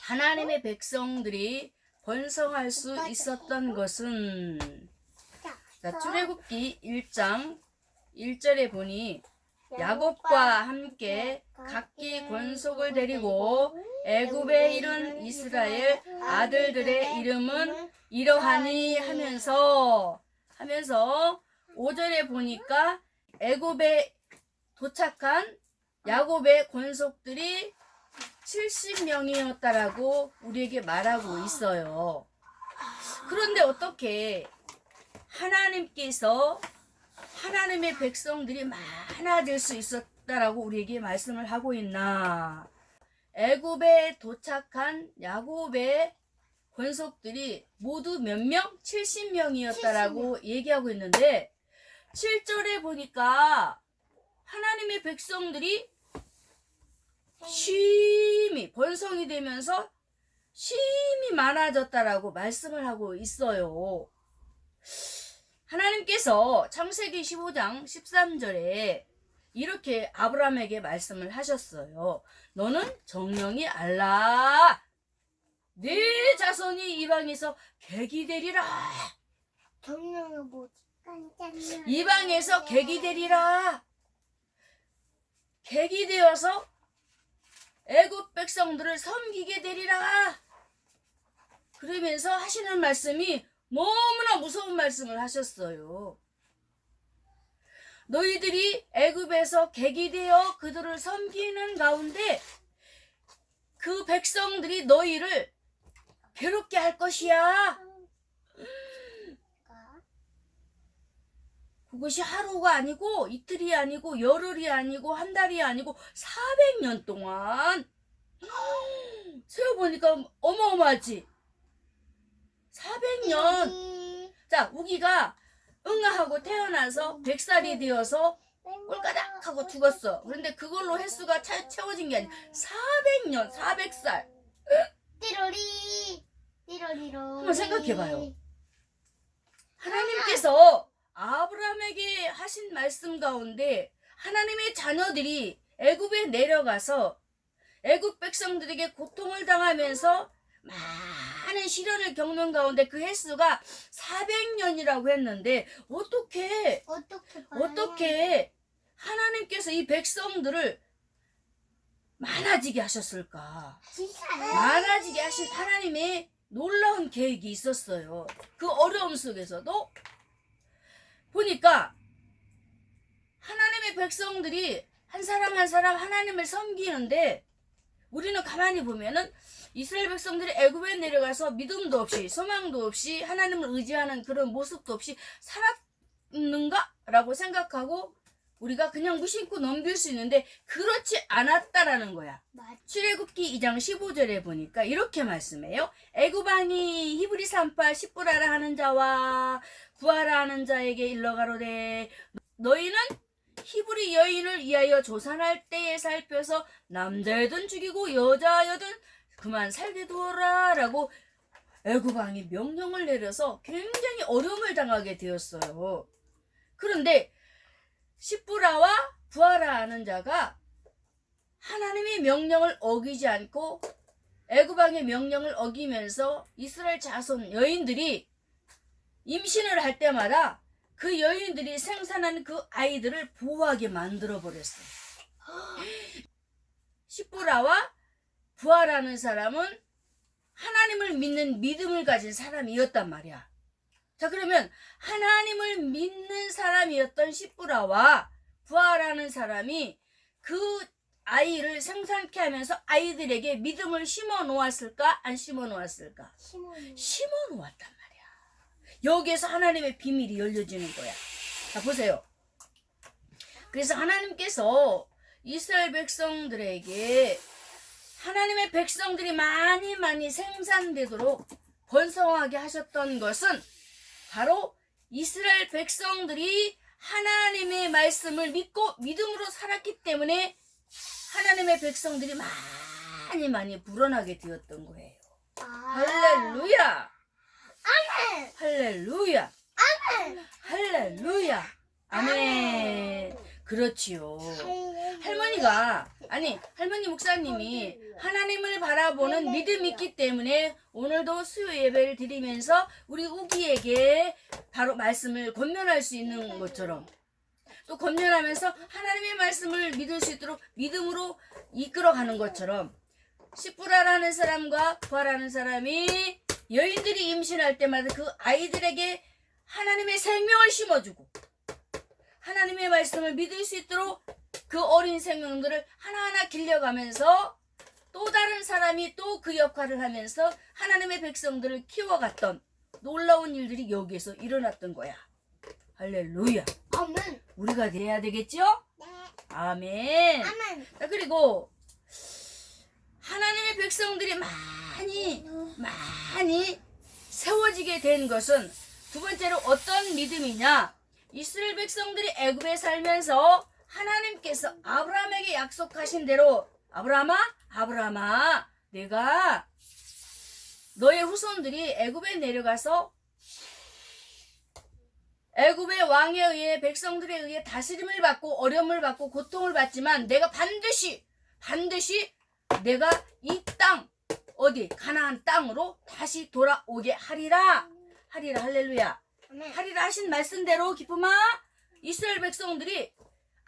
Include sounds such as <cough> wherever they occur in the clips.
하나님의 백성들이 번성할 수 있었던 것은 자, 출애굽기 1장 1절에 보니 야곱과 함께 각기 권속을 데리고 애굽에 이른 이스라엘 아들들의 이름은 이러하니 하면서 하면서 5절에 보니까 애굽에 도착한 야곱의 권속들이 70명이었다라고 우리에게 말하고 있어요. 그런데 어떻게 하나님께서 하나님의 백성들이 많아질 수 있었다라고 우리에게 말씀을 하고 있나? 애굽에 도착한 야곱의 권속들이 모두 몇 명? 70명이었다라고 얘기하고 있는데 7절에 보니까 하나님의 백성들이 심히 번성이 되면서 심히 많아졌다라고 말씀을 하고 있어요. 하나님께서 창세기 15장 13절에 이렇게 아브라함에게 말씀을 하셨어요. 너는 정령이 알라. 네 자손이 이방에서 객이 되리라. 정령은 뭐지? 이방에서 객이 되리라. 객이 되어서 애굽 백성들을 섬기게 되리라. 그러면서 하시는 말씀이 너무나 무서운 말씀을 하셨어요. 너희들이 애굽에서 객이 되어 그들을 섬기는 가운데 그 백성들이 너희를 괴롭게 할 것이야. 그것이 하루가 아니고 이틀이 아니고 열흘이 아니고 한 달이 아니고 400년 동안. <gasps> 세어보니까 어마어마하지? 400년. 자 우기가 응아하고 태어나서 100살이 되어서 꼴까닥 하고 죽었어. 그런데 그걸로 횟수가 차- 채워진 게 아니야 400년 400살. 띠로리 띠로리로. 한번 생각해봐요. 하나님께서 아브라함에게 하신 말씀 가운데 하나님의 자녀들이 애굽에 내려가서 애굽 백성들에게 고통을 당하면서 많은 시련을 겪는 가운데 그 횟수가 400년이라고 했는데 어떻게 어떻게? 어떻게 하나님께서 이 백성들을 많아지게 하셨을까? 많아지게 하신 하나님의 놀라운 계획이 있었어요. 그 어려움 속에서도 보니까 하나님의 백성들이 한 사람 한 사람 하나님을 섬기는데 우리는 가만히 보면은 이스라엘 백성들이 애굽에 내려가서 믿음도 없이 소망도 없이 하나님을 의지하는 그런 모습도 없이 살았는가라고 생각하고 우리가 그냥 무심코 넘길 수 있는데 그렇지 않았다라는 거야. 맞. 출애굽기 2장 15절에 보니까 이렇게 말씀해요. 애굽왕이 히브리 산파 십부라라 하는 자와 구하라 하는 자에게 일러 가로되 너희는 히브리 여인을 위하여 조산할 때에 살펴서 남자여든 죽이고 여자여든 그만 살게 두어라라고 애굽왕이 명령을 내려서 굉장히 어려움을 당하게 되었어요. 그런데 십부라와 부하라 하는 자가 하나님의 명령을 어기지 않고 애굽왕의 명령을 어기면서 이스라엘 자손 여인들이 임신을 할 때마다 그 여인들이 생산한 그 아이들을 보호하게 만들어 버렸어요. <gasps> 십부라와 부하라는 사람은 하나님을 믿는 믿음을 가진 사람이었단 말이야. 자 그러면 하나님을 믿는 사람이었던 십부라와 부하라는 사람이 그 아이를 생산케 하면서 아이들에게 믿음을 심어 놓았을까? 안 심어 놓았을까. 심어 놓았단 말이야. 여기에서 하나님의 비밀이 열려지는 거야. 자 보세요. 그래서 하나님께서 이스라엘 백성들에게 하나님의 백성들이 많이 많이 생산되도록 번성하게 하셨던 것은 바로 이스라엘 백성들이 하나님의 말씀을 믿고 믿음으로 살았기 때문에 하나님의 백성들이 많이 많이 불어나게 되었던 거예요. 아. 할렐루야! 아멘. 할렐루야! 아멘. 할렐루야! 아멘! 그렇지요. 할머니가 아니 할머니 목사님이 하나님을 바라보는 믿음이 있기 때문에 오늘도 수요 예배를 드리면서 우리 우기에게 바로 말씀을 권면할 수 있는 것처럼 또 권면하면서 하나님의 말씀을 믿을 수 있도록 믿음으로 이끌어가는 것처럼 시부라라는 사람과 부하라는 사람이 여인들이 임신할 때마다 그 아이들에게 하나님의 생명을 심어주고 하나님의 말씀을 믿을 수 있도록 그 어린 생명들을 하나하나 길려가면서 또 다른 사람이 또 그 역할을 하면서 하나님의 백성들을 키워갔던 놀라운 일들이 여기에서 일어났던 거야. 할렐루야. 아멘. 우리가 돼야 되겠죠? 네. 아멘. 아멘. 자, 그리고 하나님의 백성들이 많이 많이 세워지게 된 것은 두 번째로 어떤 믿음이냐? 이스라엘 백성들이 애굽에 살면서 하나님께서 아브라함에게 약속하신 대로 아브라함아, 아브라함아, 내가 너의 후손들이 애굽에 내려가서 애굽의 왕에 의해 백성들에 의해 다스림을 받고 어려움을 받고 고통을 받지만 내가 반드시 반드시 내가 이 땅 어디? 가나안 땅으로 다시 돌아오게 하리라. 하리라. 할렐루야. 하리라 하신 말씀대로 기쁨아 이스라엘 백성들이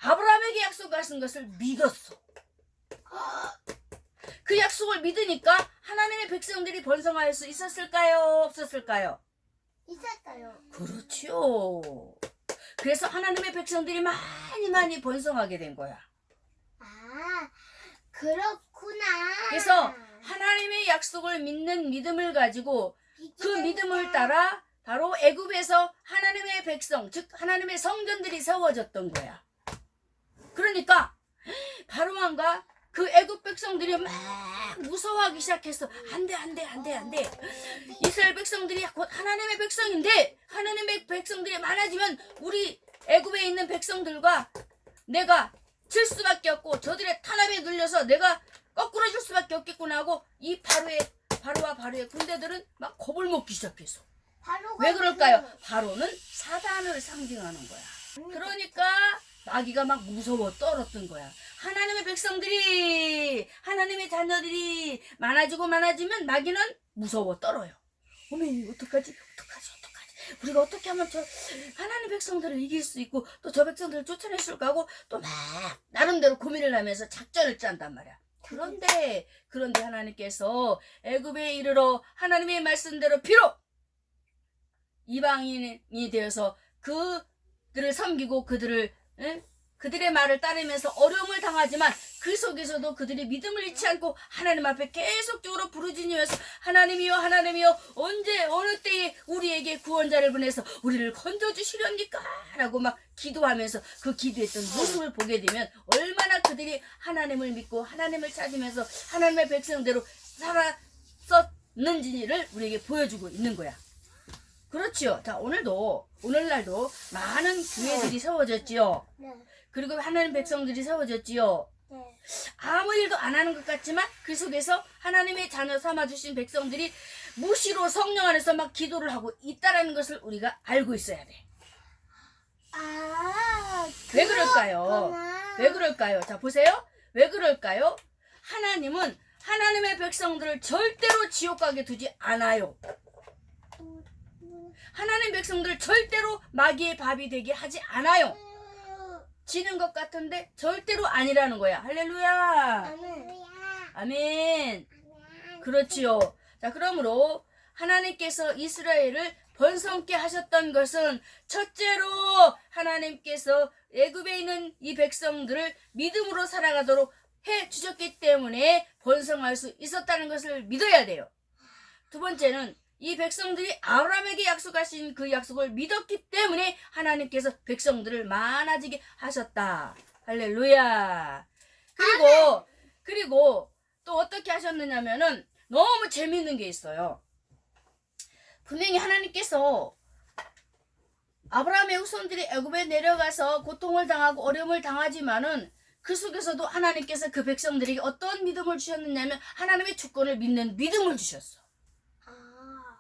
아브라함에게 약속하신 것을 믿었어. 그 약속을 믿으니까 하나님의 백성들이 번성할 수 있었을까요? 없었을까요? 있었어요. 그렇죠. 그래서 하나님의 백성들이 많이 많이 번성하게 된 거야. 아, 그렇구나. 그래서 하나님의 약속을 믿는 믿음을 가지고 그 믿음을 따라 바로 애굽에서 하나님의 백성, 즉 하나님의 성전들이 세워졌던 거야. 그러니까 바로왕과 그 애굽 백성들이 막 무서워하기 시작했어. 안 돼 안 돼 안 돼 안 돼. 이스라엘 백성들이 곧 하나님의 백성인데 하나님의 백성들이 많아지면 우리 애굽에 있는 백성들과 내가 질 수밖에 없고 저들의 탄압에 눌려서 내가 거꾸로 질 수밖에 없겠구나 하고 이 바로의 바로와 바로의 군대들은 막 겁을 먹기 시작했어. 왜 그럴까요? 바로는 사단을 상징하는 거야. 그- 그러니까 마귀가 막 무서워 떨었던 거야. 하나님의 백성들이 하나님의 자녀들이 많아지고 많아지면 마귀는 무서워 떨어요. 어머 어떡하지? 어떡하지? 어떡하지? 우리가 어떻게 하면 저 하나님 백성들을 이길 수 있고 또 저 백성들을 쫓아낼 수 있을까 하고 또 막 나름대로 고민을 하면서 작전을 짠단 말이야. 그런데 그런데 하나님께서 애굽에 이르러 하나님의 말씀대로 비록 이방인이 되어서 그들을 섬기고 그들을 예? 그들의 말을 따르면서 어려움을 당하지만 그 속에서도 그들이 믿음을 잃지 않고 하나님 앞에 계속적으로 부르짖으면서 하나님이여 하나님이여 언제 어느 때에 우리에게 구원자를 보내서 우리를 건져 주시렵니까? 라고 막 기도하면서 그 기도했던 모습을 보게 되면 얼마나 그들이 하나님을 믿고 하나님을 찾으면서 하나님의 백성대로 살았었는지를 우리에게 보여주고 있는 거야. 그렇지요. 자, 오늘도, 오늘날도 많은 교회들이 세워졌지요. 네. 그리고 하나님 백성들이 세워졌지요. 네. 아무 일도 안 하는 것 같지만 그 속에서 하나님의 자녀 삼아주신 백성들이 무시로 성령 안에서 막 기도를 하고 있다라는 것을 우리가 알고 있어야 돼. 아, 왜 그럴까요? 그렇구나. 왜 그럴까요? 자, 보세요. 왜 그럴까요? 하나님은 하나님의 백성들을 절대로 지옥 가게 두지 않아요. 하나님 백성들을 절대로 마귀의 밥이 되게 하지 않아요. 지는 것 같은데 절대로 아니라는 거야. 할렐루야. 아멘. 그렇지요. 자, 그러므로 하나님께서 이스라엘을 번성케 하셨던 것은 첫째로 하나님께서 애굽에 있는 이 백성들을 믿음으로 살아가도록 해 주셨기 때문에 번성할 수 있었다는 것을 믿어야 돼요. 두 번째는 이 백성들이 아브라함에게 약속하신 그 약속을 믿었기 때문에 하나님께서 백성들을 많아지게 하셨다. 할렐루야. 그리고 그리고 또 어떻게 하셨느냐면은 너무 재밌는 게 있어요. 분명히 하나님께서 아브라함의 후손들이 애굽에 내려가서 고통을 당하고 어려움을 당하지만은 그 속에서도 하나님께서 그 백성들에게 어떤 믿음을 주셨느냐면 하나님의 주권을 믿는 믿음을 주셨어. 아,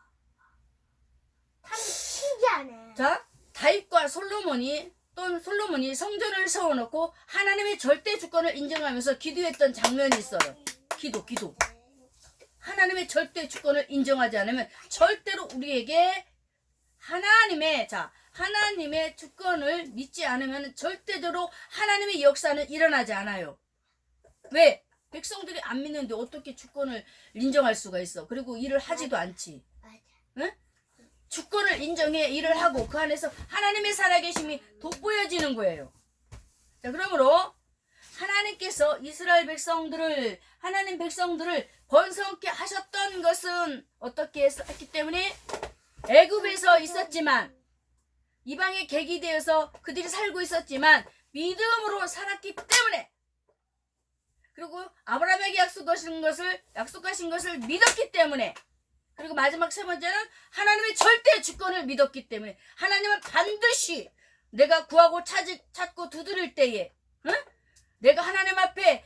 참 신기하네. 자, 다윗과 솔로몬이 또는 솔로몬이 성전을 세워놓고 하나님의 절대 주권을 인정하면서 기도했던 장면이 있어요. 기도, 기도. 하나님의 절대 주권을 인정하지 않으면 절대로 우리에게 하나님의 자 하나님의 주권을 믿지 않으면 절대적으로 하나님의 역사는 일어나지 않아요. 왜? 백성들이 안 믿는데 어떻게 주권을 인정할 수가 있어? 그리고 일을 하지도 않지. 맞아. 주권을 인정해 일을 하고 그 안에서 하나님의 살아계심이 돋보여지는 거예요. 자, 그러므로 하나님께서 이스라엘 백성들을 하나님 백성들을 번성케 하셨던 것은 어떻게 했- 했기 때문에 애굽에서 있었지만 이방의 객이 되어서 그들이 살고 있었지만 믿음으로 살았기 때문에 그리고 아브라함에게 약속하신 것을 약속하신 것을 믿었기 때문에 그리고 마지막 세 번째는 하나님의 절대 주권을 믿었기 때문에 하나님은 반드시 내가 구하고 찾, 찾고 두드릴 때에 응? 내가 하나님 앞에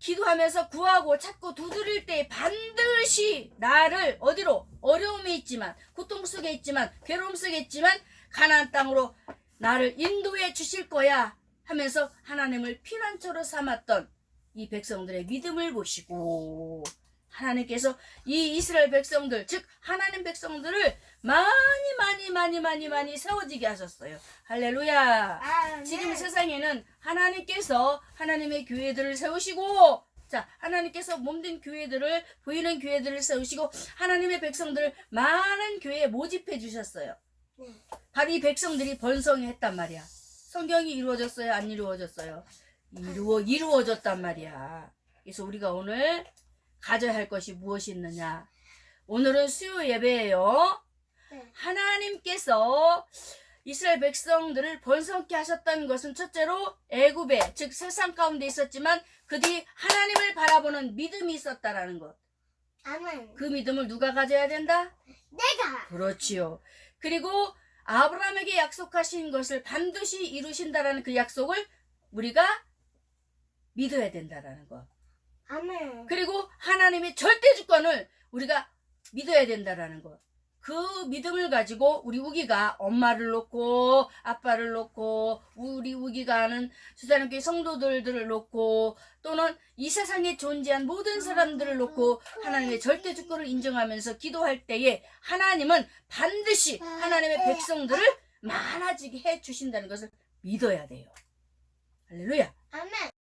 기도하면서 구하고 찾고 두드릴 때에 반드시 나를 어디로 어려움이 있지만 고통 속에 있지만 괴로움 속에 있지만 가나안 땅으로 나를 인도해 주실 거야 하면서 하나님을 피난처로 삼았던 이 백성들의 믿음을 보시고 하나님께서 이 이스라엘 백성들 즉 하나님 백성들을 많이 많이 많이 많이 많이 세워지게 하셨어요. 할렐루야. 아, 지금 네. 세상에는 하나님께서 하나님의 교회들을 세우시고 자 하나님께서 몸된 교회들을 보이는 교회들을 세우시고 하나님의 백성들을 많은 교회에 모집해 주셨어요. 네. 바로 이 백성들이 번성했단 말이야. 성경이 이루어졌어요? 안 이루어졌어요? 이루어 이루어졌단 말이야. 그래서 우리가 오늘 가져야 할 것이 무엇이 있느냐? 오늘은 수요 예배예요. 네. 하나님께서 이스라엘 백성들을 번성케 하셨다는 것은 첫째로 애굽에 즉 세상 가운데 있었지만 그들이 하나님을 바라보는 믿음이 있었다라는 것. 아멘. 그 믿음을 누가 가져야 된다? 내가. 그렇지요. 그리고 아브라함에게 약속하신 것을 반드시 이루신다라는 그 약속을 우리가 믿어야 된다라는 것. 아멘. 그리고 하나님의 절대 주권을 우리가 믿어야 된다라는 것. 그 믿음을 가지고 우리 우기가 엄마를 놓고 아빠를 놓고 우리 우기가 아는 수사님교회 성도들을 놓고 또는 이 세상에 존재한 모든 사람들을 놓고 하나님의 절대 주권을 인정하면서 기도할 때에 하나님은 반드시 하나님의 백성들을 많아지게 해 주신다는 것을 믿어야 돼요. 할렐루야. 아멘.